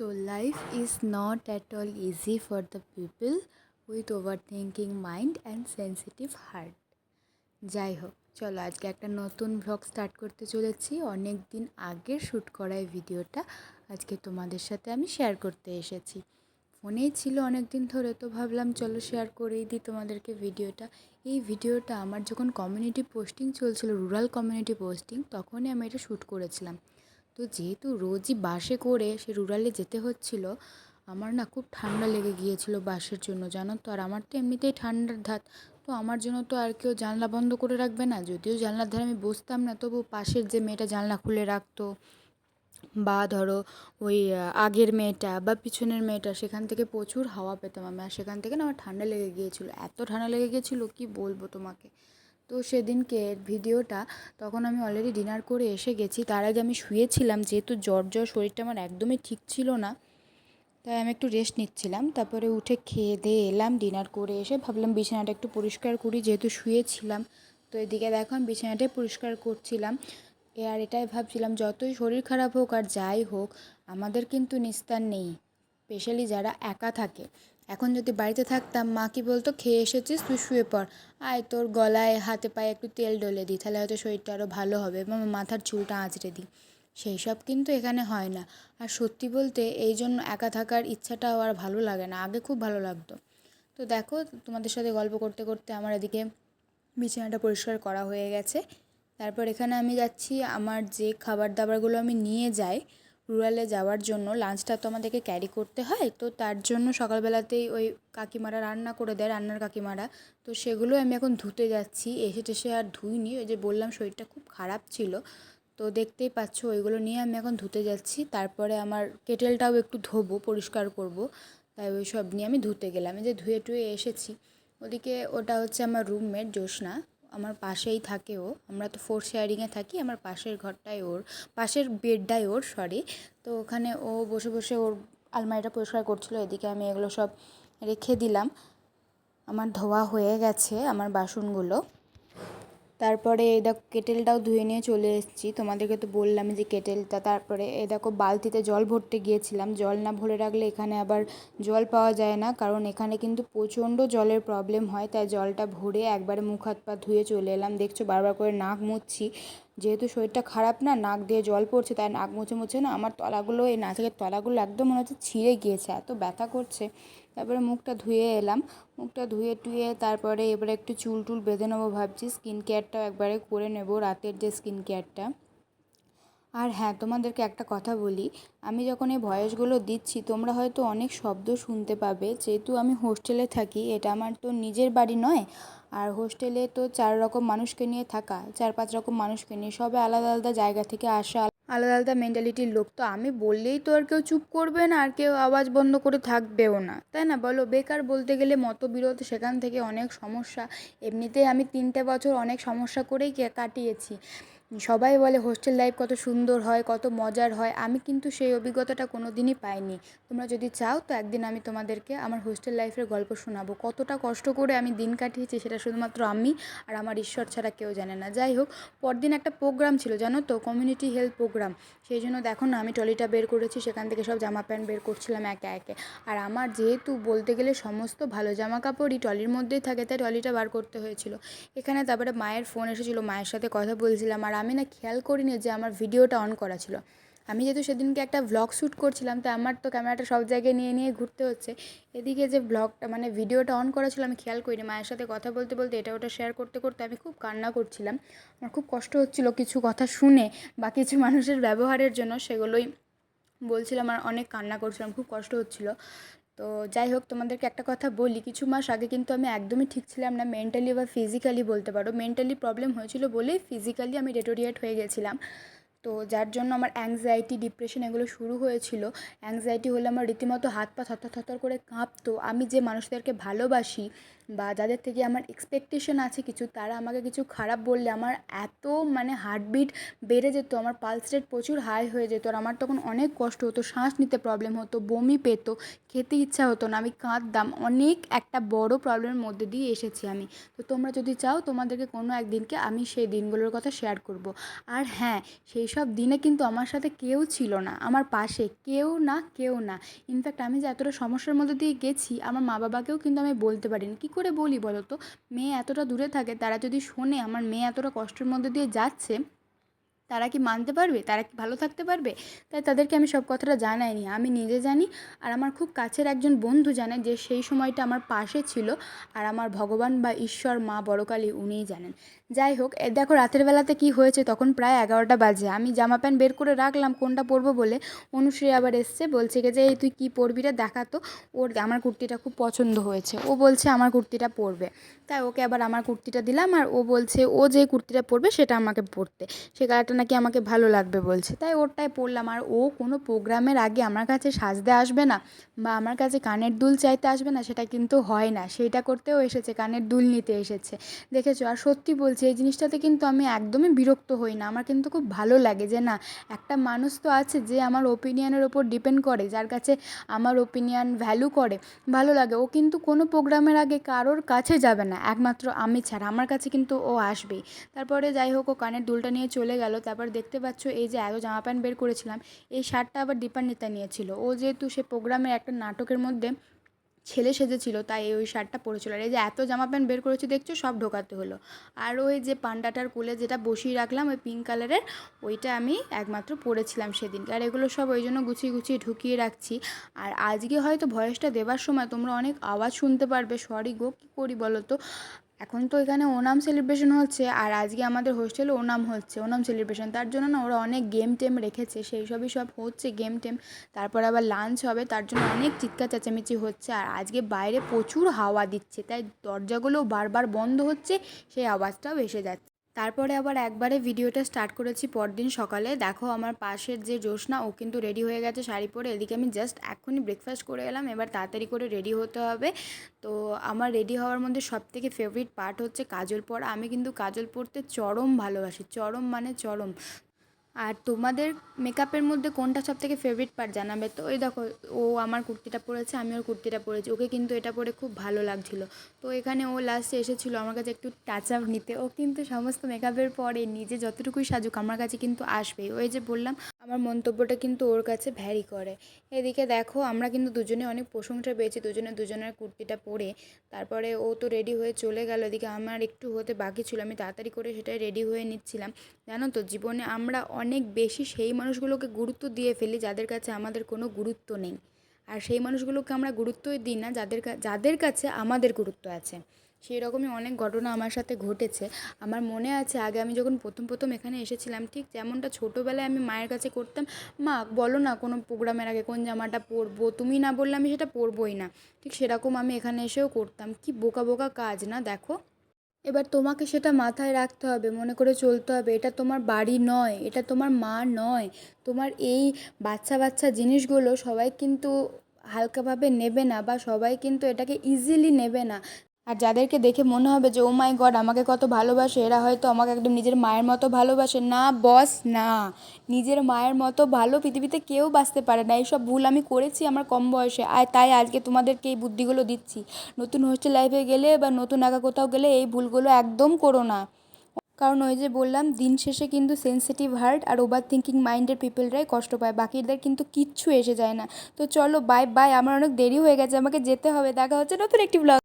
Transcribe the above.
So, life is not at all easy for the people with overthinking mind and sensitive heart. যাই হোক চলো আজকে একটা নতুন ভ্লগ স্টার্ট করতে চলেছি। অনেক দিন আগের শ্যুট করা এই ভিডিওটা আজকে তোমাদের সাথে আমি শেয়ার করতে এসেছি। ফোনেই ছিল অনেক দিন ধরে তো ভাবলাম চলো শেয়ার করেই দিই তোমাদেরকে ভিডিওটা এই ভিডিওটা আমার যখন কমিউনিটি পোস্টিং চলছিল রুরাল কমিউনিটি পোস্টিং তখনই আমি এটা শ্যুট করেছিলাম। তো যেহেতু রোজই বাসে করে সে রুরালে যেতে হচ্ছিল, আমার না খুব ঠান্ডা লেগে গিয়েছিল বাসের জন্য, জানো তো? আর আমার তো এমনিতেই ঠান্ডার ধাত। তো আমার জন্য তো আর কেউ জানলা বন্ধ করে রাখবে না। যদিও জানলার ধারে আমি বসতাম না, তবু পাশের যে মেয়েটা জানলা খুলে রাখতো, বা ধরো ওই আগের মেয়েটা বা পিছনের মেয়েটা, সেখান থেকে প্রচুর হাওয়া পেতাম আমি। আর সেখান থেকে না আমার ঠান্ডা লেগে গিয়েছিল। এত ঠান্ডা লেগে গিয়েছিল, কি বলব তোমাকে? তো সেদিনকে ভিডিওটা তখন আমি অলরেডি ডিনার করে এসে গেছি। তার আগে আমি শুয়েছিলাম, যেহেতু জ্বর জ্বর শরীরটা আমার একদমই ঠিক ছিল না, তাই আমি একটু রেস্ট নিচ্ছিলাম। তারপরে উঠে খেয়ে দিয়ে এলাম ডিনার করে এসে ভাবলাম বিছানাটা একটু পরিষ্কার করি, যেহেতু শুয়েছিলাম। তো এদিকে দেখো, আমি বিছানাটাই পরিষ্কার করছিলাম। এ আর এটাই ভাবছিলাম, যতই শরীর খারাপ হোক আর যাই হোক, আমাদের কিন্তু নিস্তার নেই স্পেশালি যারা একা থাকে। এখন যদি বাড়িতে থাকতাম, মা কি বলতো, খেয়ে এসেছিস, তুই শুয়ে পড়। আয়, তোর গলায়, হাতে পায়ে একটু তেল ডলে দিই তাহলে হয়তো শরীরটা আরও ভালো হবে এবং মাথার চুলটা আঁচড়ে দিই সেই সব কিন্তু এখানে হয় না। আর সত্যি বলতে, এই জন্য একা থাকার ইচ্ছাটাও আর ভালো লাগে না। আগে খুব ভালো লাগতো। তো দেখো, তোমাদের সাথে গল্প করতে করতে আমার এদিকে বিছানাটা পরিষ্কার করা হয়ে গেছে। তারপর এখানে আমি যাচ্ছি, আমার যে খাবার দাবারগুলো আমি নিয়ে যাই রুরালে যাওয়ার জন্য লাঞ্চটা তো আমাদেরকে ক্যারি করতে হয়। তো তার জন্য সকালবেলাতেই ওই কাকিমারা রান্না করে দেয়, রান্নার কাকিমারা। তো সেগুলো আমি এখন ধুতে যাচ্ছি। এসে টেসে আর ধুইনি। ওই যে বললাম, শরীরটা খুব খারাপ ছিল। তো দেখতেই পাচ্ছ, ওইগুলো নিয়ে আমি এখন ধুতে যাচ্ছি। তারপরে আমার কেটেলটাও একটু ধোবো, পরিষ্কার করব। তাই ওই সব নিয়ে আমি ধুতে গেলাম। এই যে ধুয়ে টুয়ে এসেছি। ওদিকে ওটা হচ্ছে আমার রুমমেট জ্যোৎস্না আমার পাশেই থাকে ও। আমরা তো ফোর শেয়ারিংয়ে থাকি, আমার পাশের ঘরটাই ওর, পাশের বেডটাই ওর সরি তো ওখানে ও বসে বসে ওর আলমারিটা পরিষ্কার করছিল, এদিকে আমি এগুলো সব রেখে দিলাম। আমার ধোয়া হয়ে গেছে, আমার বাসনগুলো। তারপরে এই দেখো কেটেলটাও ধুয়ে নিয়ে চলে এসেছি। তোমাদেরকে তো বললাম যে কেটেলটা। তারপরে এই দেখো বালতিতে জল ভরতে গিয়েছিলাম। জল না ভরে রাখলে এখানে আবার জল পাওয়া যায় না। কারণ এখানে কিন্তু প্রচণ্ড জলের প্রবলেম হয়। তাই জলটা ভরে একবারে মুখ হাত পা ধুয়ে চলে এলাম। দেখছ বারবার করে নাক মুছছি। যেহেতু শরীরটা খারাপ না, নাক দিয়ে জল পড়ছে, তাই নাক মুছে মুছে না আমার তলাগুলো, এই নাচের তলাগুলো একদম মনে হচ্ছে ছিঁড়ে গিয়েছে। এত ব্যথা করছে। তারপরে মুখটা ধুয়ে এলাম। মুখটা ধুয়ে টুয়ে তারপরে এবারে একটু চুল টুল বেঁধে নেব ভাবছি। স্কিন কেয়ারটাও একবারে করে নেব রাতের যে স্কিন কেয়ারটা। আর হ্যাঁ তোমাদেরকে একটা কথা বলি। আমি যখন এই ভয়েসগুলো দিচ্ছি, তোমরা হয়তো অনেক শব্দ শুনতে পাবে। যেহেতু আমি হোস্টেলে থাকি, এটা আমার তো নিজের বাড়ি নয়। আর হোস্টেলে তো চার রকম মানুষকে নিয়ে থাকা, চার পাঁচ রকম মানুষকে নিয়ে সবাই আলাদা আলাদা জায়গা থেকে আসা আলাদা আলাদা মেন্টালিটির লোক। তো আমি বললেই তো আর কেউ চুপ করবে না, আর কেউ আওয়াজ বন্ধ করে থাকবেও না। তাই না? বলো, বেকার বলতে গেলে মতবিরোধ, সেখান থেকে অনেক সমস্যা। এমনিতেই আমি তিনটে বছর অনেক সমস্যা করেই কাটিয়েছি। সবাই বলে হোস্টেল লাইফ কত সুন্দর হয়, কত মজার হয়। আমি কিন্তু সেই অভিজ্ঞতাটা কোনো দিনই পাইনি। তোমরা যদি চাও তো একদিন আমি তোমাদেরকে আমার হোস্টেল লাইফের গল্প শোনাবো। কতটা কষ্ট করে আমি দিন কাটিয়েছি সেটা শুধুমাত্র আমি আর আমার ঈশ্বর ছাড়া কেউ জানে না। যাই হোক, পরদিন একটা প্রোগ্রাম ছিল, জানো তো? কমিউনিটি হেলথ প্রোগ্রাম সেই জন্য দেখো না, আমি ট্রলিটা বের করেছি, সেখান থেকে সব জামা প্যান্ট বের করছিলাম একে একে। আর আমার যেহেতু বলতে গেলে সমস্ত ভালো জামা কাপড়ই ট্রলির মধ্যেই থাকে, তাই ট্রলিটা বার করতে হয়েছিল। এখানে তারপরে মায়ের ফোন এসেছিল, মায়ের সাথে কথা বলছিলাম। আর আমি না খেয়াল করিনি যে আমার ভিডিওটা অন করা ছিল। আমি যেহেতু সেদিনকে একটা ভ্লগ শ্যুট করছিলাম, তো আমার তো ক্যামেরাটা সব জায়গায় নিয়ে নিয়ে ঘুরতে হচ্ছে। এদিকে যে ভ্লগটা মানে ভিডিওটা অন করা ছিল, আমি খেয়াল করিনি। মায়ের সাথে কথা বলতে বলতে এটা ওটা শেয়ার করতে করতে আমি খুব কান্না করছিলাম। আমার খুব কষ্ট হচ্ছিল কিছু কথা শুনে বা কিছু মানুষের ব্যবহারের জন্য, সেগুলোই বলছিলাম আর অনেক কান্না করছিলাম, খুব কষ্ট হচ্ছিল। তো যাই হোক, তোমাদেরকে একটা কথা বলি, কিছু মাস আগে কিন্তু আমি একদমই ঠিক ছিলাম না মেন্টালি বা ফিজিক্যালি বলতে পারো। মেন্টালি প্রবলেম হয়েছিল বলেই ফিজিক্যালি আমি ডেটোরিয়েট হয়ে গেছিলাম। তো যার জন্য আমার অ্যাংজাইটি ডিপ্রেশন এগুলো শুরু হয়েছিল। অ্যাংজাইটি হলে আমার রীতিমতো হাত পা থরথর থরথর করে কাঁপতো। আমি যে মানুষদেরকে ভালোবাসি বা যাদের থেকে আমার এক্সপেকটেশন আছে কিছু, তারা আমাকে কিছু খারাপ বললে আমার এত মানে হার্টবিট বেড়ে যেত, আমার পালস রেট প্রচুর হাই হয়ে যেত আর আমার তখন অনেক কষ্ট হতো, শ্বাস নিতে প্রবলেম হতো, বমি পেতো, খেতে ইচ্ছা হতো না, আমি কাঁদতাম, অনেক একটা বড় প্রবলেমের মধ্যে দিয়ে এসেছি আমি। তো তোমরা যদি চাও তোমাদেরকে কোনো একদিনকে আমি সেই দিনগুলোর কথা শেয়ার করব। আর হ্যাঁ সেই সব দিনে কিন্তু আমার সাথে কেউ ছিল না, আমার পাশে কেউ না কেউ না। ইনফ্যাক্ট আমি যে এতটা সমস্যার মধ্যে দিয়ে গেছি, আমার মা বাবাকেও কিন্তু আমি বলতে পারিনি। কী করে বলি বলো তো মেয়ে এতটা দূরে থাকে, তারা যদি শোনে আমার মেয়ে এতটা কষ্টের মধ্যে দিয়ে যাচ্ছে, তারা কি মানতে পারবে? তারা কি ভালো থাকতে পারবে? তাই তাদেরকে আমি সব কথাটা জানাইনি। আমি নিজে জানি আর আমার খুব কাছের একজন বন্ধু জানে যে সেই সময়টা আমার পাশে ছিল আর আমার ভগবান বা ঈশ্বর মা বড়কালী উনিই জানেন। যাই হোক দেখো রাতের বেলাতে কি হয়েছে? তখন প্রায় এগারোটা বাজে। আমি জামা প্যান্ট বের করে রাখলাম, কোনটা পরবো বলে। অনুশ্রী আবার এসছে, বলছে যে, এই তুই কী পরবি রে? দেখা তো। ওর আমার কুর্তিটা খুব পছন্দ হয়েছে। ও বলছে, আমার কুর্তিটা পরবে। তাই ওকে আবার আমার কুর্তিটা দিলাম আর ও বলছে, ও যে কুর্তিটা পরবে সেটা আমাকে পরতে। সে কালারটা নাকি আমাকে ভালো লাগবে, বলছে। তাই ওরটাই পরলাম। আর ও কোনো প্রোগ্রামের আগে আমার কাছে সাজতে আসবে না বা আমার কাছে কানের দুল চাইতে আসবে না, সেটা কিন্তু হয় না। সেইটা করতেও এসেছে, কানের দুল নিতে এসেছে। দেখেছ? আর সত্যি বলছি এই জিনিসটাতে কিন্তু আমি একদমই বিরক্ত হই না। আমার কিন্তু খুব ভালো লাগে যে না, একটা মানুষ তো আছে যে আমার ওপিনিয়নের ওপর ডিপেন্ড করে, যার কাছে আমার ওপিনিয়ন ভ্যালু করে, ভালো লাগে। ও কিন্তু কোনো প্রোগ্রামের আগে কারোর কাছে যাবে না, একমাত্র আমি ছাড়া। আমার কাছে কিন্তু ও আসবেই। তারপরে যাই হোক, ও কানের দুলটা নিয়ে চলে গেল। তারপর দেখতে পাচ্ছ এই যে এত জামা প্যান্ট বের করেছিলাম, এই শার্টটা আবার দীপান্বিতা নিয়েছিল। ও যেহেতু সে প্রোগ্রামের একটা নাটকের মধ্যে ছেলে সেজেছিল, তাই ওই শার্টটা পরেছিল। আর এই যে এত জামা প্যান্ট বের করেছি, দেখছ? সব ঢোকাতে হলো। আর ওই যে পান্ডাটার কোলে যেটা বসিয়ে রাখলাম, ওই পিঙ্ক কালারের ওইটা আমি একমাত্র পরেছিলাম সেদিন আর এগুলো সব ওই জন্য গুছিয়ে গুছিয়ে ঢুকিয়ে রাখছি। আর আজকে হয়তো ভয়েসটা দেবার সময় তোমরা অনেক আওয়াজ শুনতে পারবে। সরি গো, কী করি বলো তো? এখন তো এখানে ওনাম সেলিব্রেশন হচ্ছে, আর আজকে আমাদের হোস্টেলে ওনাম হচ্ছে, ওনাম সেলিব্রেশন তার জন্য না ওরা অনেক গেম টেম রেখেছে, সেই সবই সব হচ্ছে গেম টেম তারপর আবার লাঞ্চ হবে, তার জন্য অনেক চিৎকার চেঁচামেচি হচ্ছে, আর আজকে বাইরে প্রচুর হাওয়া দিচ্ছে, তাই দরজাগুলো বারবার বন্ধ হচ্ছে, সেই আওয়াজটাও এসে যাচ্ছে। তারপরে আবার একবারে ভিডিওটা স্টার্ট করেছি পরদিন সকালে। দেখো আমার পাশের যে জোসনা ও কিন্তু রেডি হয়ে গেছে শাড়ি পরে। এদিকে আমি জাস্ট এখনই ব্রেকফাস্ট করে এলাম। এবার তাড়াতাড়ি করে রেডি হতে হবে। তো আমার রেডি হওয়ার মধ্যে সবথেকে ফেভারিট পার্ট হচ্ছে কাজল পরা। আমি কিন্তু কাজল পরতে চরম ভালোবাসি। চরম মানে চরম। আর তোমাদের মেকআপের মধ্যে কোনটা সব থেকে ফেভারিট পার্ট জানাবে? তো ওই দেখো, ও আমার কুর্তিটা পরেছে আমি ওর কুর্তিটা পরেছি। ওকে কিন্তু এটা পরে খুব ভালো লাগছিল। তো এখানে ও লাস্টে এসেছিল আমার কাছে একটু টাচ আপ নিতে। ও কিন্তু সমস্ত মেকআপের পরে নিজে যতটুকুই সাজুক, আমার কাছে কিন্তু আসবেই। ওই যে বললাম আমার মন্তব্যটা কিন্তু ওর কাছে ভ্যারি করে। এদিকে দেখো, আমরা কিন্তু দুজনে অনেক প্রশংসা পেয়েছি, দুজনে দুজনের কুর্তিটা পরে। তারপরে ও তো রেডি হয়ে চলে গেল। এদিকে আমার একটু হতে বাকি ছিল, আমি তাড়াতাড়ি করে সেটাই রেডি হয়ে নিচ্ছিলাম। জানো তো, জীবনে আমরা অনেক বেশি সেই মানুষগুলোকে গুরুত্ব দিয়ে ফেলি, যাদের কাছে আমাদের কোনো গুরুত্ব নেই। আর সেই মানুষগুলোকে আমরা গুরুত্বই দিই না, যাদের যাদের কাছে আমাদের গুরুত্ব আছে। সেই রকমই অনেক ঘটনা আমার সাথে ঘটেছে। আমার মনে আছে আগে আমি যখন প্রথম প্রথম এখানে এসেছিলাম, ঠিক যেমনটা ছোটোবেলায় আমি মায়ের কাছে করতাম, মা, বলো না কোনো প্রোগ্রামের আগে কোন জামাটা পরবো? তুমি না বললে আমি সেটা পরবোই না। ঠিক সেরকম আমি এখানে এসেও করতাম। কি বোকা বোকা কাজ না, দেখো। এবার তোমাকে সেটা মাথায় রাখতে হবে, মনে করে চলতে হবে, এটা তোমার বাড়ি নয়, এটা তোমার মা নয়। তোমার এই বাচ্চা বাচ্চা জিনিসগুলো সবাই কিন্তু হালকাভাবে নেবে না বা সবাই কিন্তু এটাকে ইজিলি নেবে না। আর যাদেরকে দেখে মনে হবে যে ও মাই গড আমাকে কত ভালোবাসে, এরা হয়তো আমাকে একদম নিজের মায়ের মতো ভালোবাসে। না, বস, না। নিজের মায়ের মতো ভালো পৃথিবীতে কেউ বাঁচতে পারে না। এইসব ভুল আমি করেছি আমার কম বয়সে। আর তাই আজকে তোমাদেরকে এই বুদ্ধিগুলো দিচ্ছি। নতুন হোস্টেল লাইফে গেলে বা নতুন একা কোথাও গেলে এই ভুলগুলো একদম করো না। কারণ ওই যে বললাম, দিন শেষে কিন্তু সেন্সিটিভ হার্ট আর ওভার থিঙ্কিং মাইন্ডের পিপলরাই কষ্ট পায়। বাকিদের কিন্তু কিচ্ছু এসে যায় না। তো চলো বাই বাই আমার অনেক দেরি হয়ে গেছে। আমাকে যেতে হবে। দেখা হচ্ছে নতুন একটি ব্লগ